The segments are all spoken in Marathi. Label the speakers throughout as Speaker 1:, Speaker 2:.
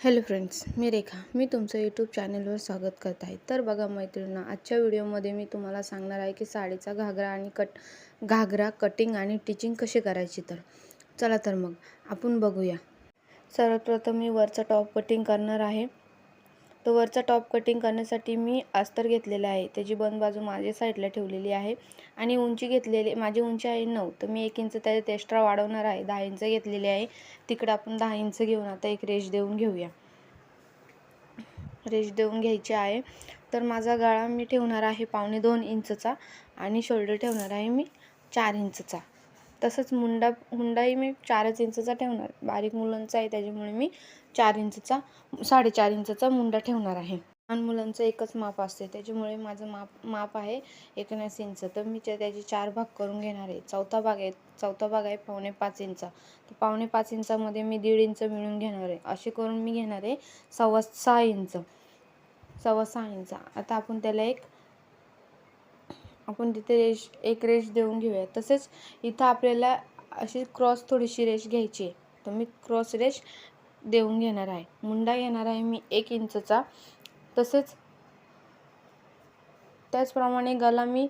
Speaker 1: हॅलो फ्रेंड्स मी रेखा. मी तुमचं यूट्यूब चॅनलवर स्वागत करत आहे. तर बघा मैत्रिणींना आजच्या व्हिडिओमध्ये मी तुम्हाला सांगणार आहे की साडीचा घागरा आणि कट घागरा कटिंग आणि टिचिंग कशी करायची तर. चला तर मग आपण बघूया. सर्वप्रथम मी वरचा टॉप कटिंग करणार आहे. तर वरचा टॉप कटिंग करण्यासाठी मी अस्तर घेतलेला आहे. त्याची बंद बाजू माझ्या साईडला ठेवलेली आहे आणि उंची घेतलेली माझी उंची आहे नऊ. तर मी एक इंच त्याच्यात एक्स्ट्रा वाढवणार आहे. दहा इंच घेतलेली आहे. तिकडं आपण दहा इंच घेऊन आता एक रेश देऊन घेऊया. रेश देऊन घ्यायची आहे. तर माझा गळा मी ठेवणार आहे पावणे दोन इंचचा आणि शोल्डर ठेवणार आहे मी चार इंचचा. तसंच मुंडा मुंडाही मी चारच इंचचा ठेवणार. बारीक मुलांचा आहे त्याच्यामुळे मी चार इंचचा साडेचार इंचचा मुंडा ठेवणार आहे. लहान मुलांचं एकच माप असते त्याच्यामुळे माझं माप माप आहे एकोणीस इंच. तर मी त्या त्याचे चार भाग करून घेणार आहे. चौथा भाग आहे चौथा भाग आहे पावणे पाच इंचा. तर पावणे पाच इंचामध्ये मी दीड इंच मिळून घेणार आहे. असे करून मी घेणार आहे सव्वा सहा इंच. सव्वा सहा इंच. आता आपण त्याला एक आपण तिथे रेश एक रेश देऊन घेऊया. तसेच इथं आपल्याला अशी क्रॉस थोडीशी रेश घ्यायची आहे. तर मी क्रॉस रेश देऊन घेणार आहे. मुंडा घेणार आहे मी एक इंचचा. तसेच त्याचप्रमाणे गला मी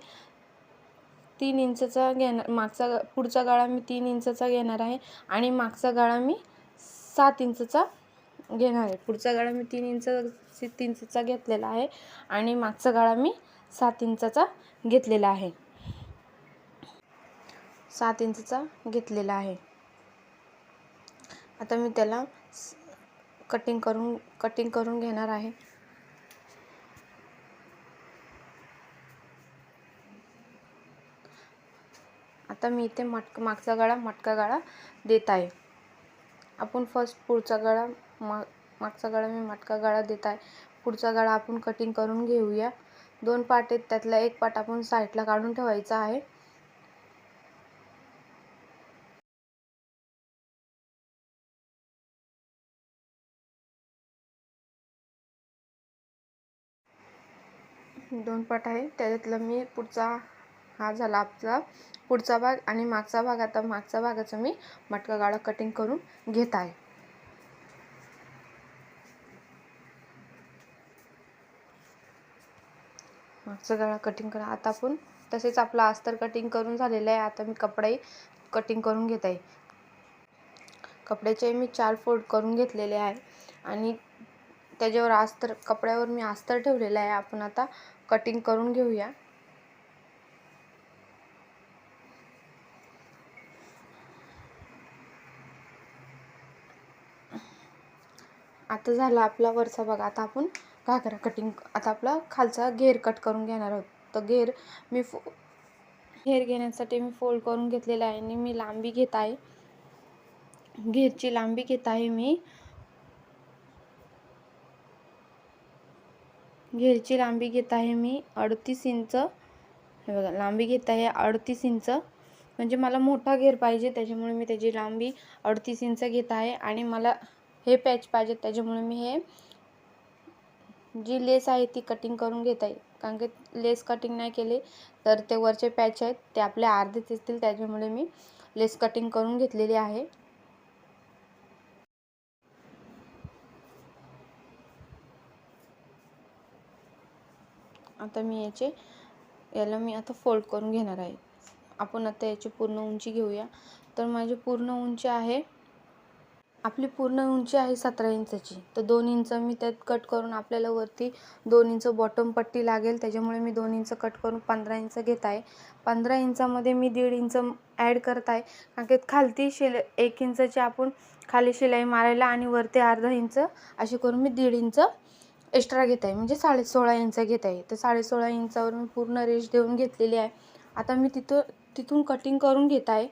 Speaker 1: तीन इंचचा घेणार मागचा पुढचा गाळा मी तीन इंचचा घेणार आहे आणि मागचा गाळा मी सात इंचचा घेणार आहे. पुढचा गाळा मी तीन इंच तीन इंचचा घेतलेला आहे आणि मागचा गाळा मी सात इंचाचा घेतलेला आहे. सात इंचचा घेतलेला आहे. आता मी त्याला कटिंग करून कटिंग करून घेणार आहे. आता मी इथे मटक मागचा गळा मटका गळा देत आहे. आपण फर्स्ट पुढचा गळा मा मागचा गळा मी मटका गळा देत आहे. पुढचा गळा आपण कटिंग करून घेऊया. दोन पाट आहेत त्यातला एक पाट आपण साईडला काढून ठेवायचा आहे. दोन पाट आहे त्याच्यातला मी पुढचा हा झाला आपला पुढचा भाग आणि मागचा भाग. आता मागचा भागाचा मी मटका गाळा कटिंग करून घेत आहे. मागचा गळा कटिंग करा. आता आपण तसेच आपला अस्तर कटिंग करून झालेलं आहे. आता मी कपडाही कटिंग करून घेत आहे. कपड्याचे मी चार फोल्ड करून घेतलेले आहे. आणि त्याच्यावर अस्तर कपड्यावर मी अस्तर ठेवलेलं आहे. आपण आता कटिंग करून घेऊया. आता झाला आपला वरचा भाग. आता आपण घागरा कटिंग आता आपला खालचा घेर कट करून घेणार आहोत. तर घेर मी फो घेर घेण्यासाठी मी फोल्ड करून घेतलेला आहे आणि मी लांबी घेत आहे. घेरची लांबी घेत आहे मी. घेरची लांबी घेत आहे मी अडतीस इंच. हे बघा लांबी घेत आहे अडतीस इंच. म्हणजे मला मोठा घेर पाहिजे त्याच्यामुळे मी त्याची लांबी अडतीस इंच घेत आहे आणि मला हे पॅच पाहिजे त्याच्यामुळे मी हे जी लेस आहे ती कटिंग करून घेता येईल कारण की लेस कटिंग नाही केले तर ते वरचे पॅच आहेत ते आपले अर्धे दिसतील त्याच्यामुळे मी लेस कटिंग करून घेतलेली आहे. आता मी याचे याला मी आता फोल्ड करून घेणार आहे. आपण आता याची पूर्ण उंची घेऊया. तर माझी पूर्ण उंची आहे आपली पूर्ण उंची आहे सतरा इंचाची. तर दोन इंच मी त्यात कट करून आपल्याला वरती दोन इंच बॉटम पट्टी लागेल. त्याच्यामुळे मी दोन इंच कट करून पंधरा इंच घेत आहे. पंधरा इंचामध्ये मी दीड इंच ॲड करत आहे. कारण की खालती शिल एक इंचाची आपण खाली शिलाई मारायला आणि वरती अर्धा इंच अशी करून मी दीड इंच एक्स्ट्रा घेत आहे. म्हणजे साडे सोळा इंच घेत आहे. तर साडे सोळा इंचावरून पूर्ण रेश देऊन घेतलेली आहे. आता मी तिथं तिथून कटिंग करून घेत आहे.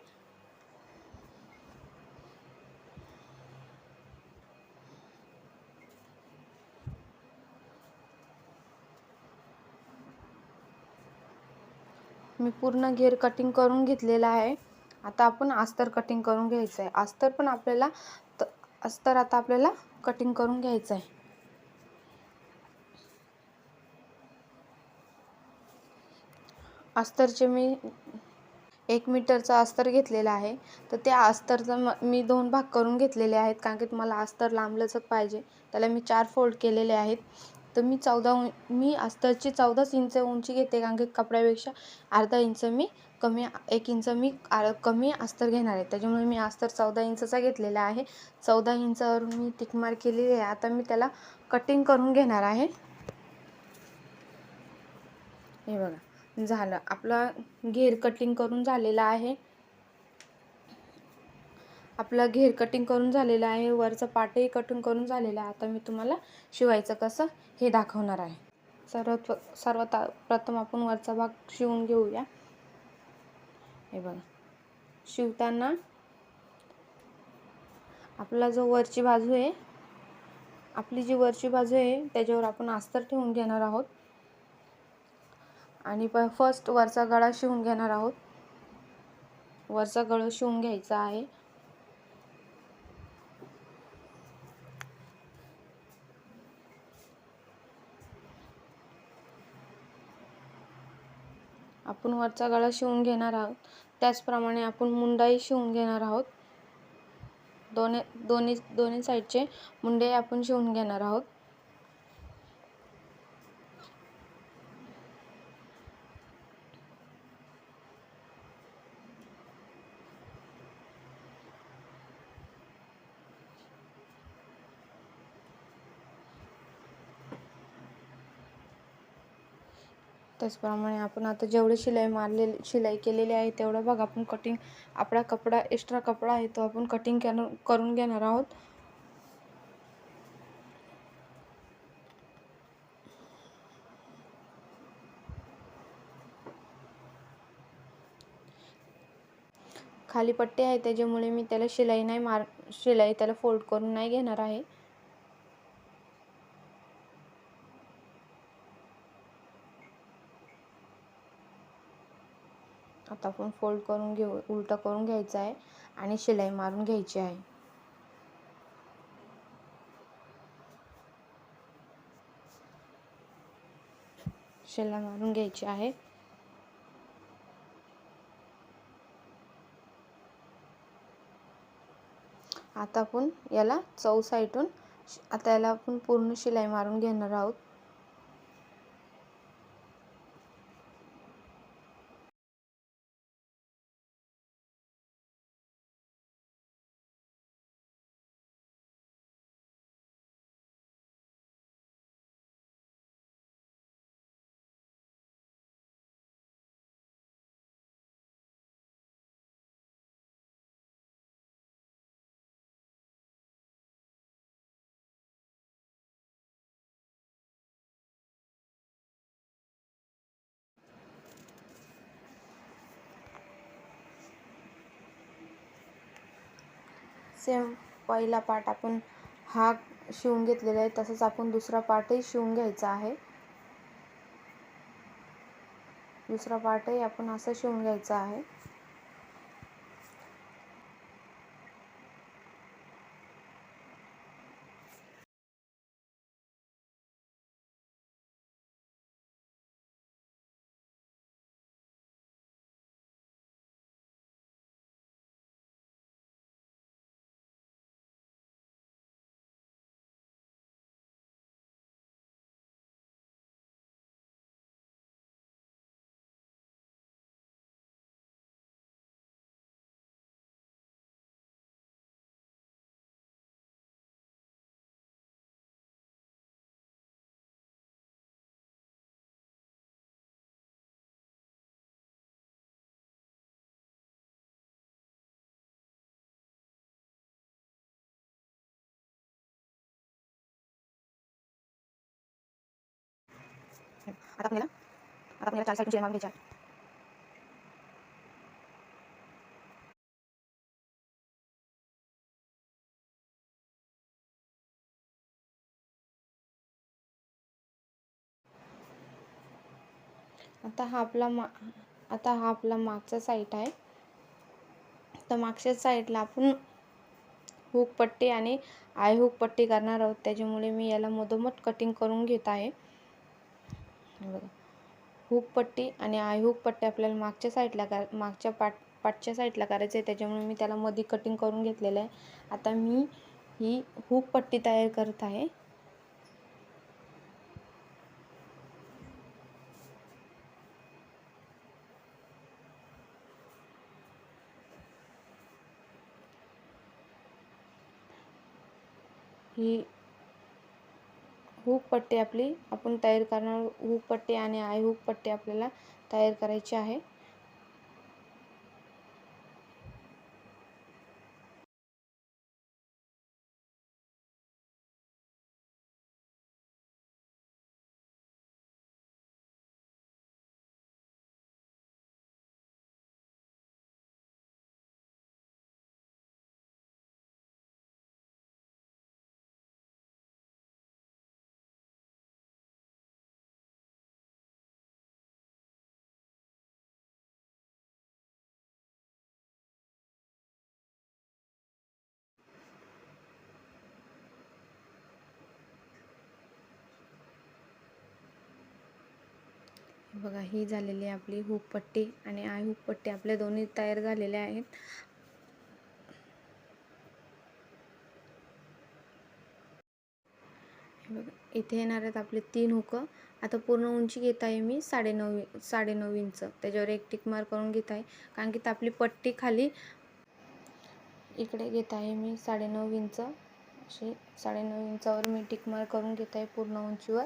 Speaker 1: मी पूर्ण घेर कटिंग करून घेतलेला आहे. आता आपण अस्तर कटिंग करून घ्यायचं आहे अस्तर पण आपल्याला त अस्तर आता आपल्याला कटिंग करून घ्यायचं आहे अस्तरचे मी एक मीटरचं अस्तर घेतलेलं आहे. तर त्या अस्तरचं म मी दोन भाग करून घेतलेले आहेत. कारण की मला अस्तर लांबलचक पाहिजे. त्याला मी चार फोल्ड केलेले आहेत. तर मी चौदा उं मी अस्तरची चौदाच इंच उंची घेते कारण की कपड्यापेक्षा अर्धा इंच मी कमी एक इंच मी आर कमी अस्तर घेणार आहे. त्याच्यामुळे मी अस्तर चौदा इंचचा घेतलेला आहे. चौदा इंचावर मी टिकमार केलेली आहे. आता मी त्याला कटिंग करून घेणार आहे. हे बघा झालं. आपला घेर कटिंग करून झालेला आहे. आपला घेर कटिंग करून झालेला आहे वरचं पाटही कटिंग करून झालेलं आहे. आता मी तुम्हाला शिवायचं कसं हे दाखवणार आहे. सर्वात सर्वात प्रथम आपण वरचा भाग शिवून घेऊया. हे बघा. शिवताना आपला जो वरची बाजू आहे आपली जी वरची बाजू आहे त्याच्यावर आपण अस्तर ठेवून घेणार आहोत. आणि प फर्स्ट वरचा गळा शिवून घेणार आहोत. वरचा गळा शिवून घ्यायचा आहे. आपण वरचा गळा शिवून घेणार आहोत. त्याचप्रमाणे आपण मुंडाही शिवून घेणार आहोत. दोन्ही दोन्ही दोन्ही साईडचे मुंडे आपण शिवून घेणार आहोत. त्याचप्रमाणे आपण आता जेवढे शिलाई मारलेले शिलाई केलेली आहे तेवढं बघ आपण कटिंग आपला कपडा एक्स्ट्रा कपडा आहे तो आपण कटिंग करून घेणार आहोत. खाली पट्टी आहे त्याच्यामुळे मी त्याला शिलाई नाही मार शिलाई त्याला फोल्ड करून नाही घेणार आहे. आता आपण फोल्ड करून घेऊ उलटं करून घ्यायचं आहे आणि शिलाई मारून घ्यायची आहे. शिलाई मारून घ्यायची आहे. आता आपण याला चौ साईटून आता याला आपण पूर्ण शिलाई मारून घेणार आहोत. सेम पहिला पार्ट आपण हा शिवून घेतलेला आहे. तसंच आपण दुसरा पार्टही शिवून घ्यायचा आहे. दुसरा पार्टही आपण असं शिवून घ्यायचा आहे. आता आपल्याला आता आपल्याला चार साईडून शिलाई मारून आता हा आपला मा आता हा आपला मागचा साईट आहे. तर मागच्या साईडला आपण हुक पट्टी आणि आय हुक पट्टी करणार आहोत. त्याच्यामुळे मी याला मधोमध कटिंग करून घेत आहे. बघा. हुक पट्टी आणि आय हुक पट्टी आपल्याला मागच्या साईडला का मागच्या पाट पाठच्या साईडला करायचं आहे त्याच्यामुळे मी त्याला मध्ये कटिंग करून घेतलेलं आहे. आता मी ही हुक पट्टी तयार करत आहे. ही हुक पट्टी आपली आपण तयार करणार हुक पट्टी आणि आय हुक पट्टी आपल्याला तयार करायची आहे. बघा ही झालेली आहे आपली हुक पट्टी आणि आय हुक पट्टी आपल्या दोन्ही तयार झालेल्या आहेत. बघा इथे येणार आहेत आपले तीन हुकं. आता पूर्ण उंची घेत आहे मी साडेनऊ साडेनऊ इंच. त्याच्यावर एक टिक मार्क करून घेत आहे. कारण की आपली पट्टी खाली. इकडे घेत आहे मी साडेनऊ इंच. अशी साडेनऊ इंचावर मी टिक मार्क करून घेत आहे पूर्ण उंचीवर.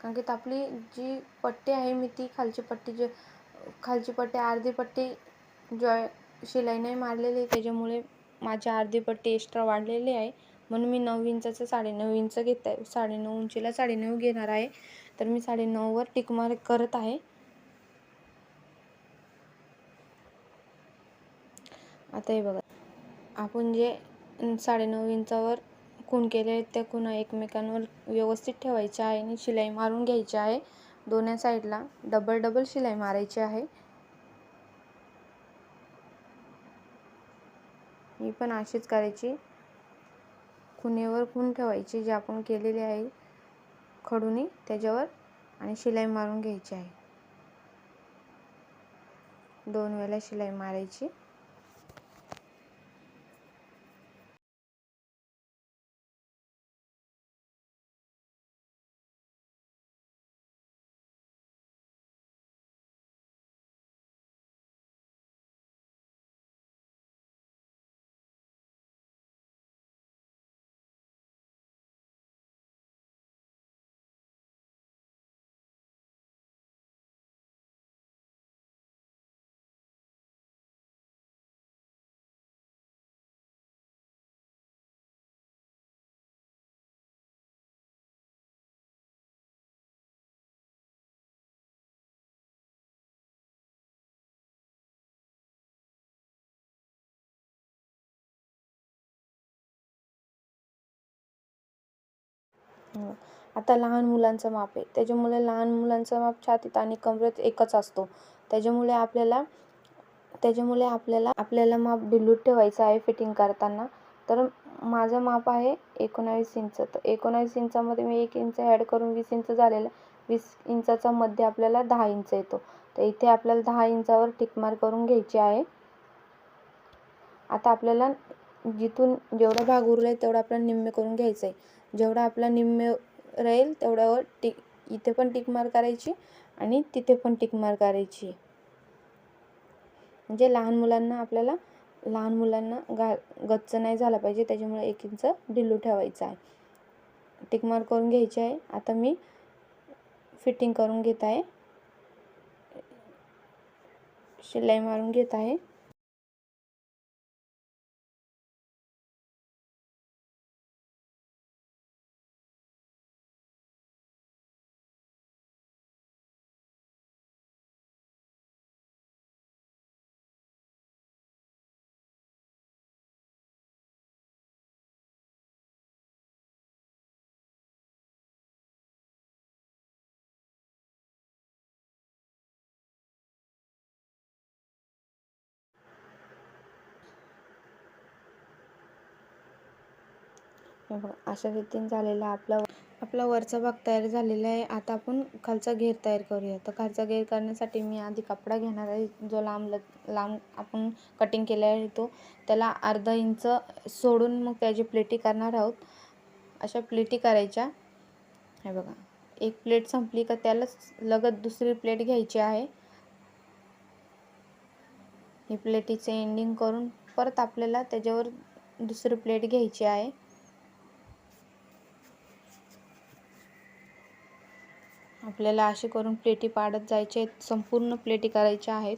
Speaker 1: कारण की आपली जी पट्टी आहे मी ती खालची पट्टी जे खालची पट्टी अर्धी पट्टी जॉय शिलाई नाही मारलेली त्याच्यामुळे माझी अर्धी पट्टी एक्स्ट्रा वाढलेली आहे. म्हणून मी नऊ इंचाचं साडेनऊ इंच घेत आहे. साडेनऊ इंचीला साडेनऊ घेणार आहे. तर मी साडेनऊवर टिकमार्क करत आहे. आता हे बघा. आपण जे साडेनऊ इंचावर खूण केले आहेत त्या खुणा एकमेकांवर व्यवस्थित ठेवायच्या आहे आणि शिलाई मारून घ्यायची आहे. दोन्ही साईडला डबल डबल शिलाई मारायची आहे. ही पण अशीच करायची. खुणेवर खून ठेवायची जे आपण केलेली आहे. खडूनी त्याच्यावर आणि शिलाई मारून घ्यायची आहे. दोन वेळेला शिलाई मारायची. आता लहान मुलांचं माप आहे. त्याच्यामुळे लहान मुलांचं माप छातीत आणि कमरेत एकच असतो. त्याच्यामुळे आपल्याला त्याच्यामुळे आपल्याला आपल्याला माप ढिलूट ठेवायचं आहे फिटिंग करताना. तर माझं माप आहे एकोणावीस इंच. तर एकोणावीस इंचामध्ये मी एक इंच ॲड करून वीस इंच झालेलं वीस इंचाचा मध्ये आपल्याला दहा इंच येतो. तर इथे आपल्याला दहा इंचावर टिकमार करून घ्यायची आहे. आता आपल्याला जिथून जेवढा भाग उरला आहे तेवढा आपल्याला निम्मे करून घ्यायचं आहे जेवढा आपला निम्मे राहील तेवढ्यावर टिक इथे पण टिक मार करायची आणि तिथे पण टिक मार करायची. म्हणजे लहान मुलांना आपल्याला लहान मुलांना गा गच्च नाही झाला पाहिजे त्याच्यामुळे एक इंच ढिल्लू ठेवायचं आहे. टिक मार करून घ्यायची आहे. आता मी फिटिंग करून घेत आहे. शिलाई मारून घेत आहे. हे बघा अशा रीतीने झालेला आपला आपला वरचा भाग तयार झालेला आहे. आता आपण खालचा घेर तयार करूया. तर खालचा घेर करण्यासाठी मी आधी कपडा घेणार आहे. जो लांब लग लांब आपण कटिंग केला आहे तो. त्याला अर्धा इंच सोडून मग त्याची प्लेटी करणार आहोत. अशा प्लेटी करायच्या. हे बघा. एक प्लेट संपली का त्यालाच लगत दुसरी प्लेट घ्यायची आहे. ही प्लेटीचे एंडिंग करून परत आपल्याला त्याच्यावर दुसरी प्लेट घ्यायची आहे. आपल्याला असे करून प्लेटी पाडत जायचे आहेत. संपूर्ण प्लेटी करायच्या आहेत.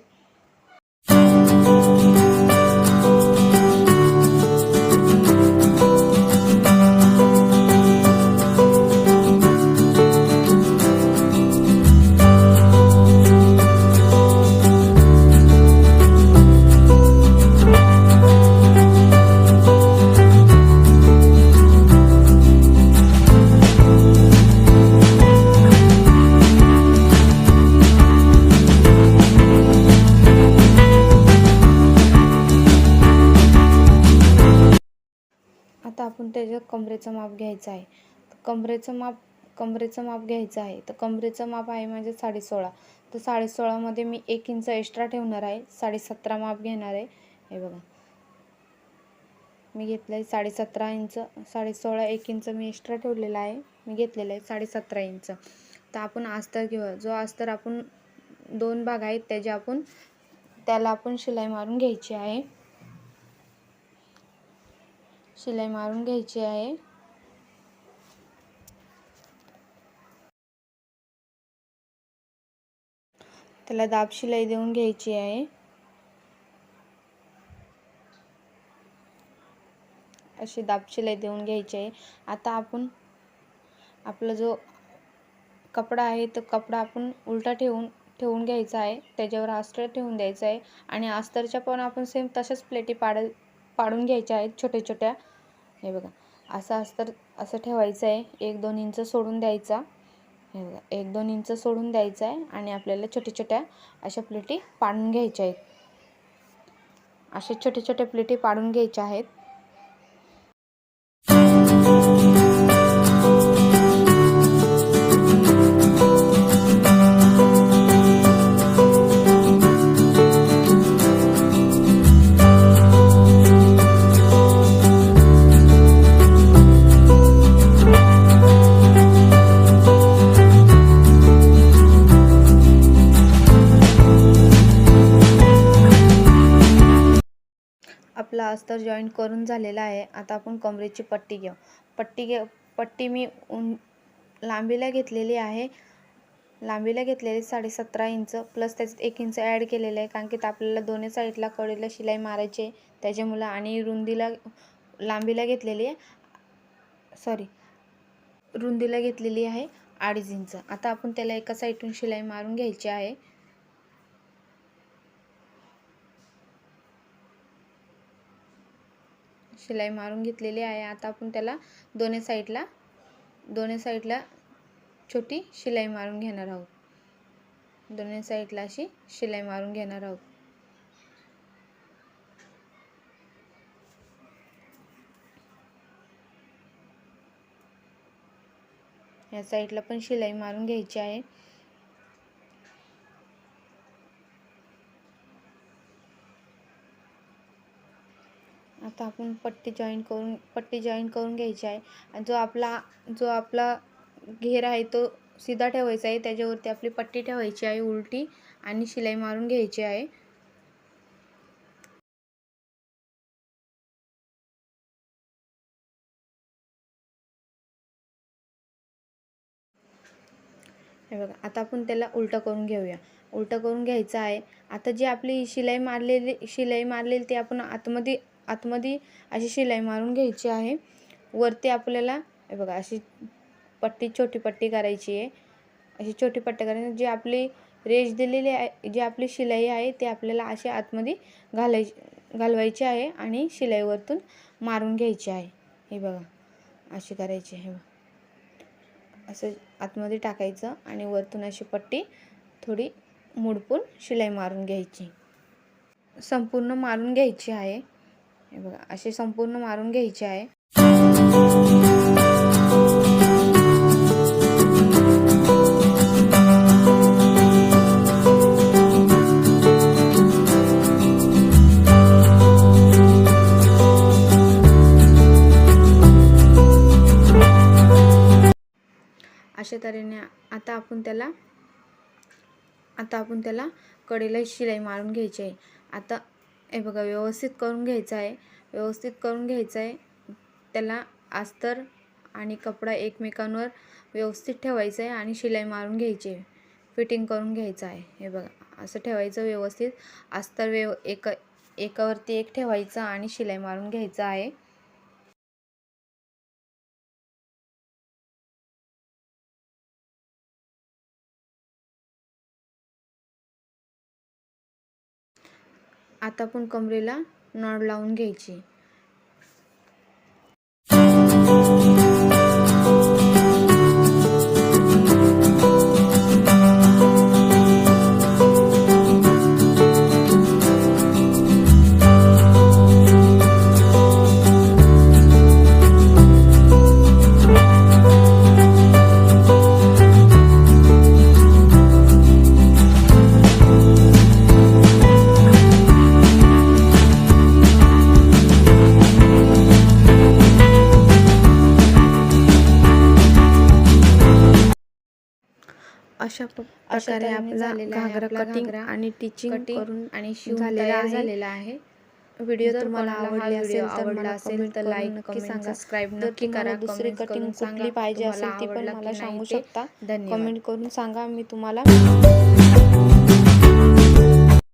Speaker 1: घ्यायचं आहे. तर कमरेचं माप कमरेचं माप घ्यायचं आहे. तर कमरेचं माप आहे माझे साडेसोळा. तर साडेसोळामध्ये मी एक इंच एक्स्ट्रा ठेवणार आहे. साडेसतरा माप घेणार आहे. हे बघा. मी घेतलं आहे साडेसतरा इंच. साडेसोळा एक इंच मी एक्स्ट्रा ठेवलेला आहे. मी घेतलेलं आहे साडेसतरा इंच. तर आपण अस्तर घेऊया. जो अस्तर आपण दोन भाग आहेत त्याचे आपण त्याला आपण शिलाई मारून घ्यायची आहे. शिलाई मारून घ्यायची आहे. त्याला दाब शिलाई देऊन घ्यायची आहे. अशी दाब शिलाई देऊन घ्यायची आहे. आता आपण आपला जो कपडा आहे तो कपडा आपण उलटा ठेवून ठेवून घ्यायचा आहे. त्याच्यावर अस्तर ठेवून द्यायचा आहे. आणि अस्तरच्या पण आपण सेम तशाच प्लेटी पाड पाडून घ्यायच्या आहेत छोट्या छोट्या. हे बघा असं अस्तर असं ठेवायचं आहे. एक दोन इंच सोडून द्यायचा. हे बघा एक दोन इंच सोडून द्यायचं आहे आणि आपल्याला छोट्या छोट्या अशा प्लेटी पाडून घ्यायच्या आहेत. असे छोटे छोटे प्लेटी पाडून घ्यायच्या आहेत. आपला अस्तर जॉईंट करून झालेला आहे. आता आपण कमरेची पट्टी घेऊ. पट्टी घे पट्टी मी उं लांबीला घेतलेली आहे. लांबीला घेतलेली साडेसतरा इंच प्लस त्याच्यात एक इंच ॲड केलेलं आहे. कारण की आपल्याला दोन्ही साईडला कडेला शिलाई मारायची आहे. त्याच्यामुळं आणि रुंदीला लांबीला घेतलेली आहे. सॉरी रुंदीला घेतलेली आहे अडीच इंच. आता आपण त्याला एका साईडून शिलाई मारून घ्यायची आहे. शिलाई मारून घेतलेली आहे. आता आपण त्याला दोन्ही साईडला दोन्ही साईडला छोटी शिलाई मारून घेणार आहोत. दोन्ही साईडला अशी शिलाई मारून घेणार आहोत. या साईडला पण शिलाई मारून घ्यायची आहे. फक्त आपण पट्टी जॉईन करून पट्टी जॉईन करून घ्यायची आहे. आणि जो आपला जो आपला घेर आहे तो सीधा ठेवायचा आहे. त्याच्यावरती आपली पट्टी ठेवायची आहे उलटी आणि शिलाई मारून घ्यायची आहे. हे बघा आता आपण त्याला उलटं करून घेऊया. उलटं करून घ्यायचं आहे. आता जी आपली शिलाई मारलेली शिलाई मारलेली ती आपण आतमध्ये आतमध्ये अशी शिलाई मारून घ्यायची आहे. वरती आपल्याला हे बघा अशी पट्टी छोटी पट्टी करायची आहे. अशी छोटी पट्टी करायची जी आपली रेश दिलेली आहे जी आपली शिलाई आहे ती आपल्याला अशी आतमध्ये घालायची घालवायची आहे आणि शिलाईवरतून मारून घ्यायची आहे. हे बघा अशी करायची हे बघा. असं आतमध्ये टाकायचं आणि वरतून अशी पट्टी थोडी मुडपून शिलाई मारून घ्यायची. संपूर्ण मारून घ्यायची आहे. हे बघा असे संपूर्ण मारून घ्यायचे आहे. अशा तऱ्हेने आता आपण त्याला आता आपण त्याला कडेला शिलाई मारून घ्यायची आहे. आता हे बघा व्यवस्थित करून घ्यायचं आहे. व्यवस्थित करून घ्यायचं आहे. त्याला अस्तर आणि कपडा एकमेकांवर व्यवस्थित ठेवायचं आहे आणि शिलाई मारून घ्यायची आहे. फिटिंग करून घ्यायचं आहे. हे बघा असं ठेवायचं व्यवस्थित. अस्तर व्यव एका एकावरती एक ठेवायचं आणि शिलाई मारून घ्यायचं आहे. आता आपण कमरेला नळ लावून घ्यायची. प्रकारे आपला घागरा कटिंग आणि टिचिंग करून आणि शिवून
Speaker 2: झालेला
Speaker 1: तयार
Speaker 2: आहे.
Speaker 1: झालेला आहे व्हिडिओ
Speaker 2: जर
Speaker 1: तुम्हाला आवडला असेल तर
Speaker 2: आवडला असेल तर like,
Speaker 1: नक्की सांगा जर
Speaker 2: नक्की करा.
Speaker 1: दुसरी कटिंग
Speaker 2: सांगा.
Speaker 1: पाहिजे असेल ती पण मला सांगू. शकता कमेंट करून सांगा मी तुम्हाला